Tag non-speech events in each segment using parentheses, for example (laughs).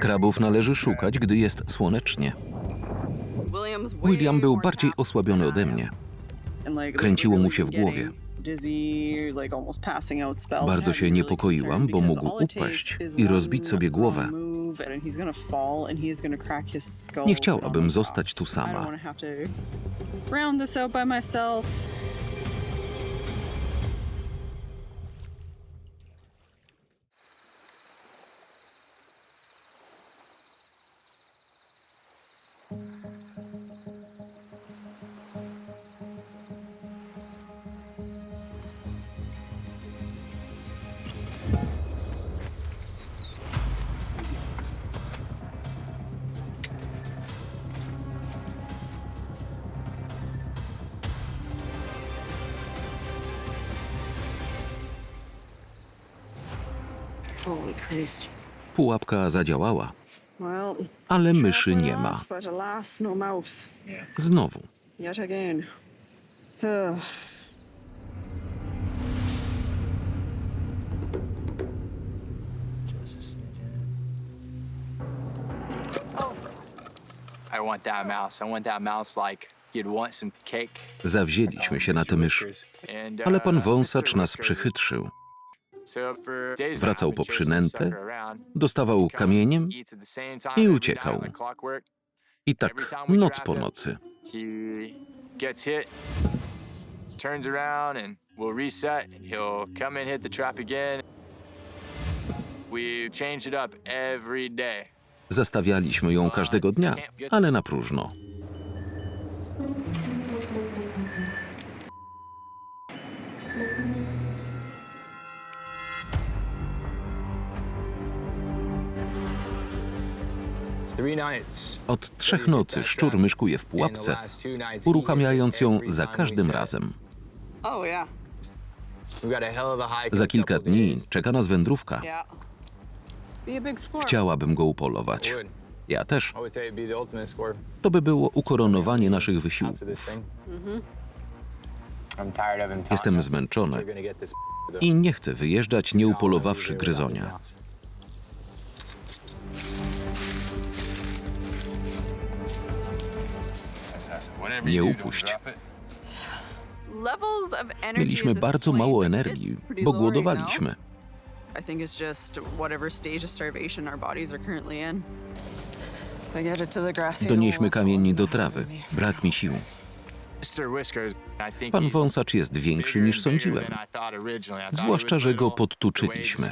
Krabów należy szukać, gdy jest słonecznie. William był bardziej osłabiony ode mnie. Kręciło mu się w głowie. Bardzo się niepokoiłam, bo mógł upaść i rozbić sobie głowę. Nie chciałabym zostać tu sama. Pułapka zadziałała, ale myszy nie ma. no. Znowu. Zawzięliśmy się na tę mysz, ale pan uh, wąsacz nas przychytrzył. Wracał po przynętę, dostawał kamieniem i uciekał. I tak noc po nocy. Zastawialiśmy ją każdego dnia, ale na próżno. Od trzech nocy szczur myszkuje w pułapce, uruchamiając ją za każdym razem. Oh. Za kilka dni czeka nas wędrówka. Chciałabym go upolować. Ja też. To by było ukoronowanie naszych wysiłków. Jestem zmęczony i nie chcę wyjeżdżać nie upolowawszy gryzonia. Nie upuść. Mieliśmy bardzo mało energii, bo głodowaliśmy. I think it's just whatever stage of starvation our bodies are currently in. If I get it to the grassy Donieśmy kamień do trawy. Brak mi sił. Pan wąsacz jest większy niż sądziłem. Zwłaszcza, że go podtuczyliśmy.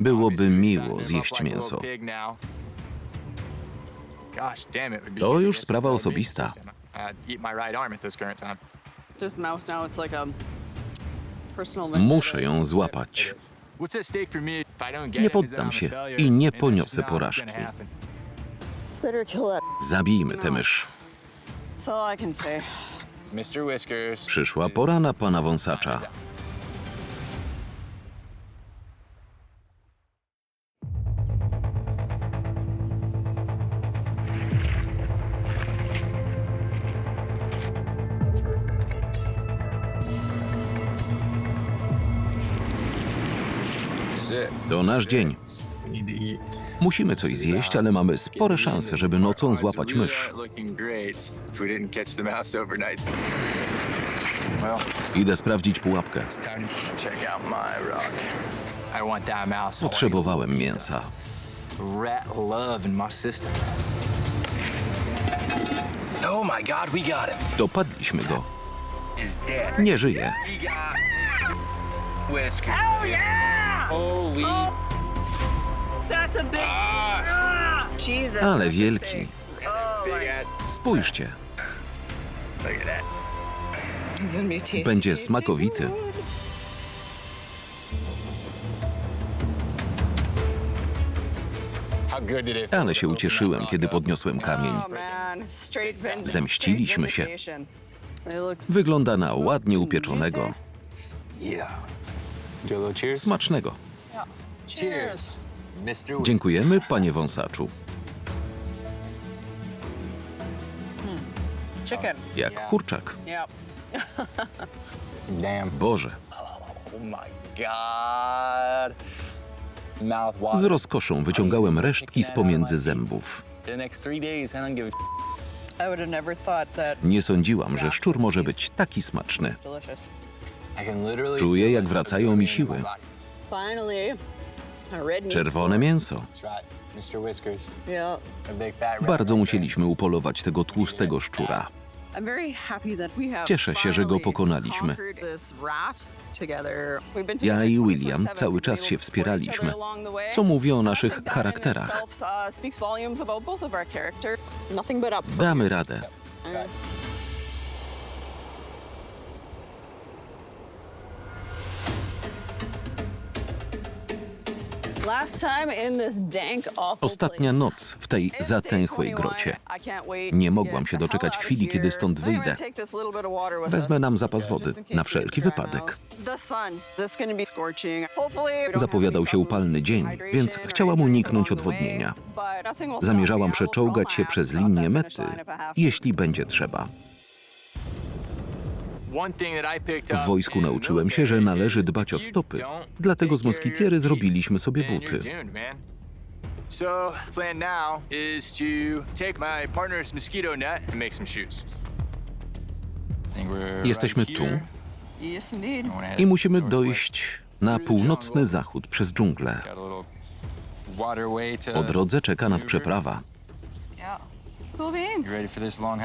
Byłoby miło zjeść mięso. To już sprawa osobista. Muszę ją złapać. Nie poddam się i nie poniosę porażki. Zabijmy tę mysz. Mr. Whiskers. Przyszła pora na pana wąsacza. To nasz dzień. Musimy coś zjeść, ale mamy spore szanse, żeby nocą złapać mysz. Idę sprawdzić pułapkę. Potrzebowałem mięsa. Oh. Dopadliśmy go. Nie żyje. Oh yeah! Holy That's a big. Ah, Jesus. Ale wielki. Spójrzcie. Look at that. It's gonna be tasty. Będzie tasty. smakowity. How good did it Ale się ucieszyłem, kiedy podniosłem kamień. Oh, man. Straight vin- Zemściliśmy się. It looks Wygląda na ładnie upieczonego. Yeah. Smacznego. Dziękujemy, panie wąsaczu. chicken. Jak kurczak. (laughs) Boże, Oh. Z rozkoszą wyciągałem resztki z pomiędzy zębów. Nie sądziłam, że szczur może być taki smaczny. Czuję, jak wracają mi siły. Czerwone mięso. Bardzo musieliśmy upolować tego tłustego szczura. Cieszę się, że go pokonaliśmy. Ja i 24/7, William cały czas się wspieraliśmy, co mówi o naszych charakterach. uh, Ostatnia noc w tej zatęchłej 21. grocie. Nie mogłam się doczekać chwili, kiedy stąd wyjdę. Wezmę nam zapas wody, na wszelki wypadek. Zapowiadał się upalny dzień, więc chciałam uniknąć odwodnienia. Zamierzałam przeczołgać się przez linię mety, jeśli będzie trzeba. W wojsku nauczyłem się, że należy dbać o stopy. Dlatego z moskitiery zrobiliśmy sobie buty. doomed, man. So, plan now is to take my partner's mosquito net and make some shoes. I think we're Jesteśmy tu. I musimy dojść na północny zachód przez dżunglę. Po drodze czeka nas przeprawa.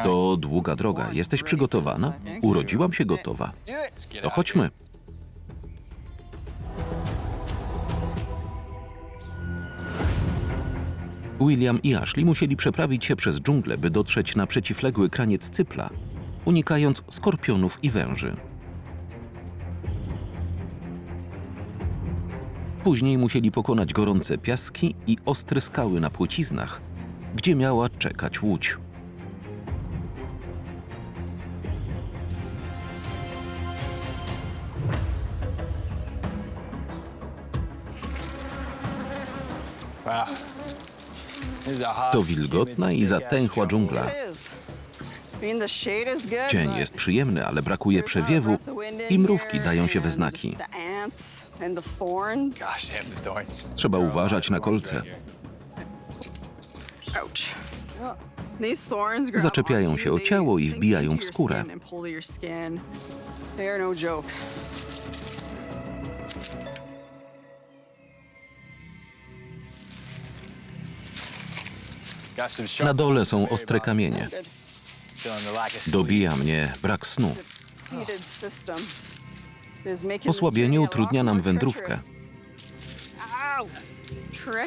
To długa droga. Jesteś przygotowana? Urodziłam się gotowa. To chodźmy. William i Ashley musieli przeprawić się przez dżunglę, by dotrzeć na przeciwległy kraniec cypla, unikając skorpionów i węży. Później musieli pokonać gorące piaski i ostre skały na płyciznach, gdzie miała czekać łódź. To wilgotna i zatęchła dżungla. But jest przyjemny, ale brakuje przewiewu i mrówki dają się we znaki. Trzeba uważać na kolce. Zaczepiają się o ciało i wbijają w skórę. no Na dole są ostre kamienie. Dobija mnie brak snu. Osłabienie utrudnia nam wędrówkę.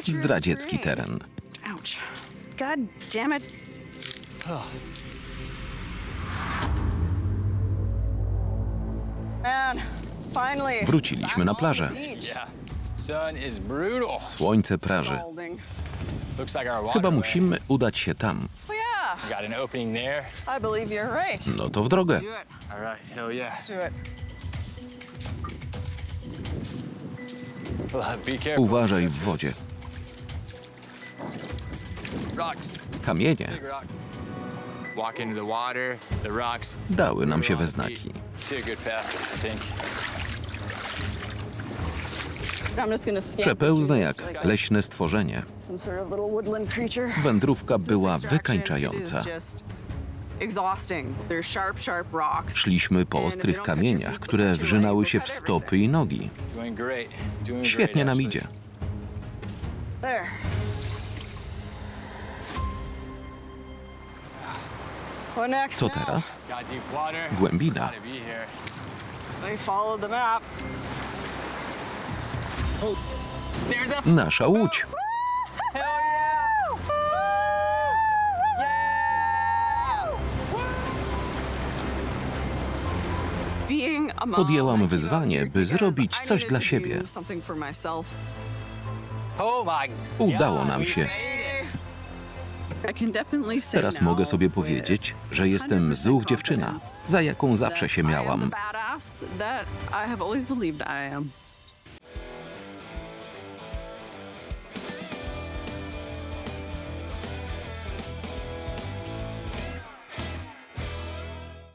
Zdradziecki teren. God damn it. Man, finally. Wróciliśmy na plażę. Słońce praży. Chyba musimy udać się tam. Oh. I believe you're right. No to w drogę. Do it. All right, hell yeah. Let's do it. Well, be careful. Uważaj w wodzie. Rocks. dały nam się we znaki. Przepełzne jak leśne stworzenie. Wędrówka była wykańczająca. Szliśmy po ostrych kamieniach, które wrzynały się w stopy i nogi. Świetnie nam idzie. Map. There's a Nasza łódź. Podjęłam I wyzwanie, by zrobić coś dla to siebie. do something for myself. Oh my Udało nam się. Teraz mogę sobie powiedzieć, że jestem 100% zuch dziewczyna, za jaką zawsze się miałam.